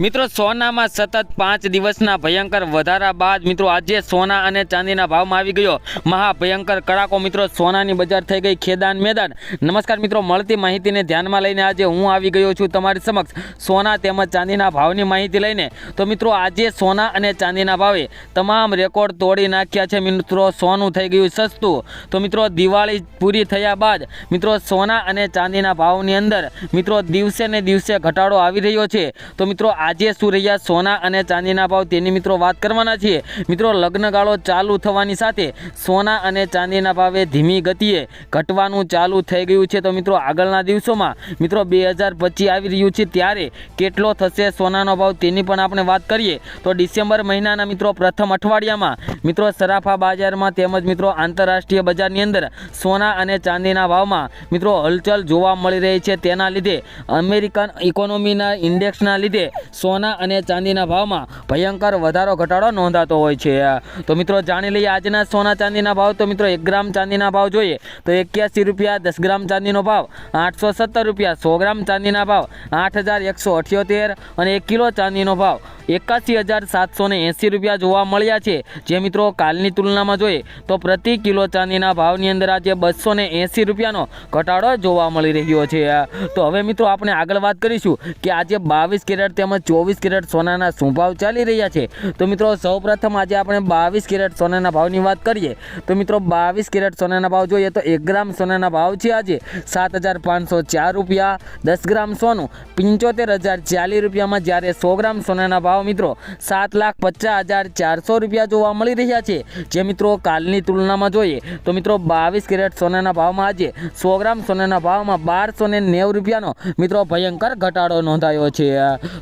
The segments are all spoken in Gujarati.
મિત્રો, સોનામાં સતત પાંચ દિવસના ભયંકર વધારા બાદ મિત્રો, આજે સોના અને ચાંદીના ભાવમાં આવી ગયો. મહાભયંકર કડાકો મિત્રો, સોનાની બજાર થઈ ગઈ ખેદાન મેદાન. નમસ્કાર મિત્રો, મળતી માહિતીને ધ્યાનમાં લઈને આજે હું આવી ગયો છું તમારી સમક્ષ. સોના તેમજ ચાંદીના ભાવની માહિતી લઈને. તો મિત્રો, આજે સોના અને ચાંદીના ભાવે તમામ રેકોર્ડ તોડી નાખ્યા છે મિત્રો, સોનું થઈ ગયું સસ્તું. તો મિત્રો, દિવાળી પૂરી થયા બાદ મિત્રો, સોના અને ચાંદીના ભાવની અંદર મિત્રો, દિવસે ને દિવસે ઘટાડો આવી રહ્યો છે. તો મિત્રો આજે શું રહ્યા સોના અને ચાંદીના ભાવ તેની મિત્રો વાત કરવાના છીએ. મિત્રો, લગ્નગાળો ચાલુ થવાની સાથે સોના અને ચાંદીના ભાવે ધીમી ગતિએ ઘટવાનું ચાલુ થઈ ગયું છે. તો મિત્રો, આગળના દિવસોમાં મિત્રો, બે હજાર પચીસ આવી રહ્યું છે ત્યારે કેટલો થશે સોનાનો ભાવ તેની પણ આપણે વાત કરીએ. તો ડિસેમ્બર મહિનાના મિત્રો, પ્રથમ અઠવાડિયામાં મિત્રો, સરાફા બજારમાં તેમજ મિત્રો, આંતરરાષ્ટ્રીય બજારની અંદર સોના અને ચાંદીના ભાવમાં મિત્રો, હલચલ જોવા મળી રહી છે. તેના લીધે અમેરિકન ઇકોનોમીના ઇન્ડેક્સના લીધે સોના અને ચાંદીના ભાવમાં ભયંકર વધારો, ઘટાડો નોંધાતો હોય છે. તો મિત્રો જાણી લઈએ આજના સોના ચાંદીના ભાવ. તો મિત્રો એક ગ્રામ ચાંદીના ભાવ જોઈએ તો એક્યાસી રૂપિયા દસ ગ્રામ ચાંદીનો ભાવ, આઠસો સત્તર રૂપિયા સો ગ્રામ ચાંદીના ભાવ, આઠ હજાર એકસો અઠ્યોતેર અને એક કિલો ચાંદીનો ભાવ. એકાસી હજાર સાતસો એંસી રૂપિયા જોવા મળ્યા છે. જે મિત્રો કાલની તુલનામાં જોઈએ તો પ્રતિ કિલો ચાંદીના ભાવની અંદર આજે બસો એંસી રૂપિયાનો ઘટાડો જોવા મળી રહ્યો છે. તો હવે મિત્રો આપણે આગળ વાત કરીશું કે આજે બાવીસ કેરેટ તેમજ ચોવીસ કેરેટ સોનાના શું ભાવ ચાલી રહ્યા છે. તો મિત્રો સૌપ્રથમ આજે આપણે બાવીસ કેરેટ સોનાના ભાવની વાત કરીએ. તો મિત્રો બાવીસ કેરેટ સોનાના ભાવ જોઈએ તો એક ગ્રામ સોનાના ભાવ છે આજે સાત હજાર પાંચસો ચાર રૂપિયા, દસ ગ્રામ સોનું પંચોતેર હજાર ચાલીસ રૂપિયામાં જ્યારે સો ગ્રામ સોનાના ભાવ મિત્રો, સાત લાખ પચાસ હજાર ચારસો રૂપિયા જોવા મળી રહ્યા છે. જે મિત્રો કાલની તુલનામાં જોઈએ, તો મિત્રો બાવીસ કેરેટ સોનાના ભાવમાં આજે સો ગ્રામ સોનાના ભાવમાં બારસો ને નેવું રૂપિયાનો મિત્રો ભયંકર ઘટાડો નોંધાયો છે.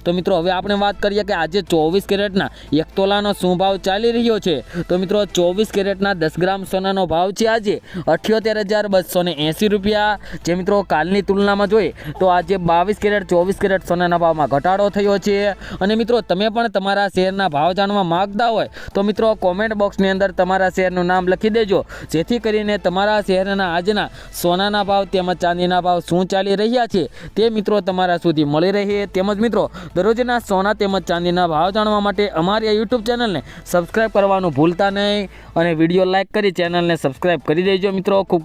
તો મિત્રો, હવે આપણે વાત કરીએ કે આજે ચોવીસ કેરેટના એક તોલાનો શું ભાવ ચાલી રહ્યો છે? તો મિત્રો, ચોવીસ કેરેટના દસ ગ્રામ સોનાનો ભાવ છે આજે અઠ્યોતેર હજાર બસો ને એંસી રૂપિયા. જે મિત્રો કાલની તુલનામાં જોઈએ, તો આજે બાવીસ કેરેટ, ચોવીસ કેરેટ સોનાના ભાવમાં ઘટાડો થયો છે. અને મિત્રો, તમે પણ તમારા શેરના ભાવ જાણવા માગતા હોય તો મિત્રો કોમેન્ટ બોક્સની અંદર તમારા શેરનું નામ લખી દેજો. જેથી કરીને તમારા શહેરના આજના સોનાના ભાવ તેમજ ચાંદીના ભાવ શું ચાલી રહ્યા છે તે મિત્રો તમારા સુધી મળી રહે. તેમજ મિત્રો, દરરોજના સોના તેમજ ચાંદીના ભાવ જાણવા માટે અમારી આ યુટ્યુબ ચેનલને સબસ્ક્રાઈબ કરવાનું ભૂલતા નહીં અને વીડિયો લાઇક કરી ચેનલને સબસ્ક્રાઈબ કરી દેજો મિત્રો. ખૂબ